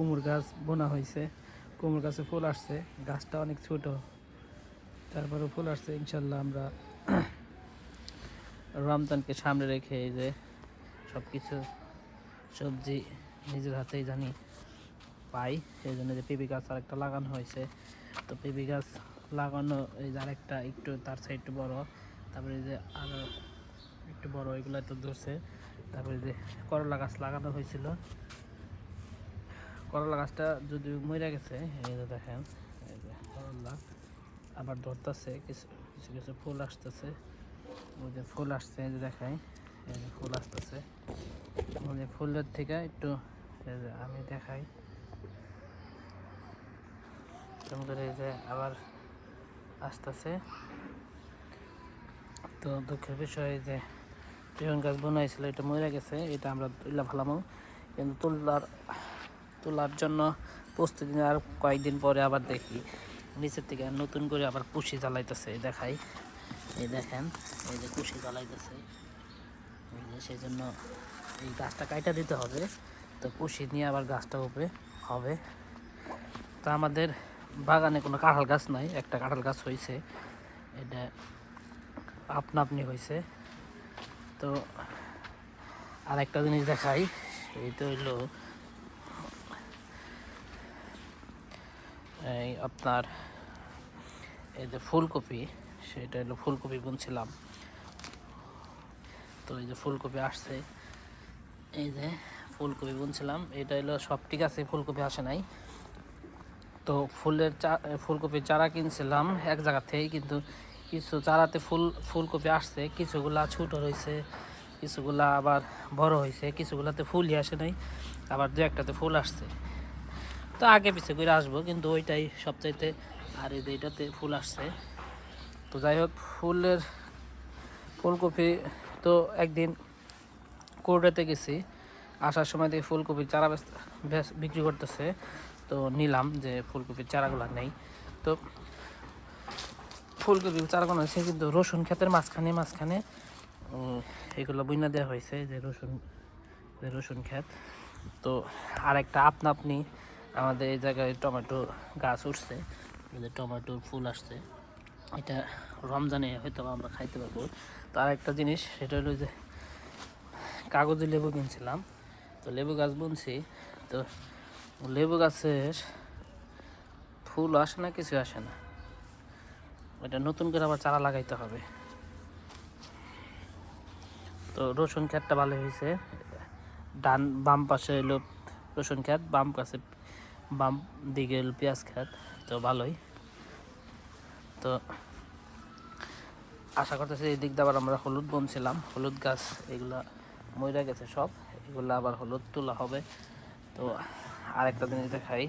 কুমড় গাছ বোনা হয়েছে কুমড় গাছে ফুল আসছে, গাছটা অনেক ছোট। তারপরে ফুল আসছে, ইনশাল্লাহ আমরা রমজানকে সামনে রেখে এই যে সব কিছু সবজি নিজের হাতেই জানি পাই সেই জন্য যে পেঁপে গাছ আরেকটা লাগানো হয়েছে। তো পেঁপে গাছ লাগানো, এই যে আরেকটা একটু তার সাইড একটু বড়, তারপরে যে আরও একটু বড় এগুলো তো ধরছে। তারপরে যে করলা গাছ লাগানো হয়েছিল। করলা গাছটা যদি মরে গেছে, এই যে দেখেন করলা, আবার ধরতেছে, কিছু কিছু কিছু ফুল আসতেছে, ওই যে ফুল আসছে, এই যে দেখাই, এই যে ফুল আসতেছে, ওই যে ফুলের থেকে একটু, এই যে আমি দেখাই। করে এই যে আবার আসতেছে। তো দুঃখের বিষয় যে পিয়ন গাছ বোনাইছিল, এটা মরে গেছে, এটা আমরা তুলে কিন্তু তোলার তোলার জন্য প্রস্তুতি আর কয়েকদিন পরে আবার দেখি। নিচের থেকে নতুন করে আবার কুশি জ্বালাইতেছে, দেখাই। এই দেখেন, এই যে কুশি জ্বালাইতেছে। সেই জন্য এই গাছটা কাইটা দিতে হবে, তো কুশি নিয়ে আবার গাছটা উপরে হবে। তো আমাদের বাগানে কোনো কাঁঠাল গাছ নাই, একটা কাঁঠাল গাছ হয়েছে এটা আপনা আপনি হয়েছে তো আর একটা জিনিস দেখাই, এই তো হইল এই আপনার এই যে ফুলকপি, সেটা হলো ফুলকপি বুনছিলাম। তো এই যে ফুলকপি আসছে, এই যে ফুলকপি বুনছিলাম, এটা হলো সব ঠিক আছে, ফুলকপি আসে নাই। তো ফুলের চা ফুলকপির চারা কিনছিলাম এক জায়গা থেকে কিন্তু কিছু চারাতে ফুল, ফুলকপি আসছে, কিছুগুলা ছোটো হয়েছে কিছুগুলা আবার বড় হয়েছে, কিছুগুলাতে ফুলই আসে নাই, আবার দু একটাতে ফুল আসছে। তো আগে পিছিয়ে করে আসব, কিন্তু ওইটাই সবচাইতে, আর এই যে এটাতে ফুল আসছে। তো যাই হোক, ফুলের ফুলকপি তো একদিন কোর্টেতে গেছি, আসার সময় দেখি ফুলকপির চারা বিক্রি করতেছে। তো নিলাম যে ফুলকপির চারাগুলো নেই। তো ফুলকপির চারাগুলো হয়েছে কিন্তু রসুন ক্ষেতের মাঝখানে মাঝখানে এগুলো বইনা দেওয়া হয়েছে, যে রসুন রসুন ক্ষেত। তো আরেকটা আপনা আপনি আমাদের এই জায়গায় টমেটো গাছ উঠছে টমেটোর ফুল আসছে। এটা রমজানে হয়তো আমরা খাইতে পারব। তো আরেকটা জিনিস, সেটা হলো যে কাগজে লেবু কিনছিলাম। তো লেবু গাছ বুনছি, তো লেবু গাছের ফুল আসে না, কিছু আসে না। এটা নতুন করে আবার চারা লাগাইতে হবে। তো রসুন ক্ষেতটা ভালো হয়েছে। ডান, বাম পাশে এলো রসুন ক্ষেত, বাম পাশে বাম দিকে পেঁয়াজ খেত তো ভালোই। তো আশা করতেছি এই দিক দিয়ে আবার আমরা হলুদ বনছিলাম। হলুদ গাছ এগুলা মরে গেছে সব, এগুলো আবার হলুদ তোলা হবে। তো আরেকটা জিনিস দেখাই।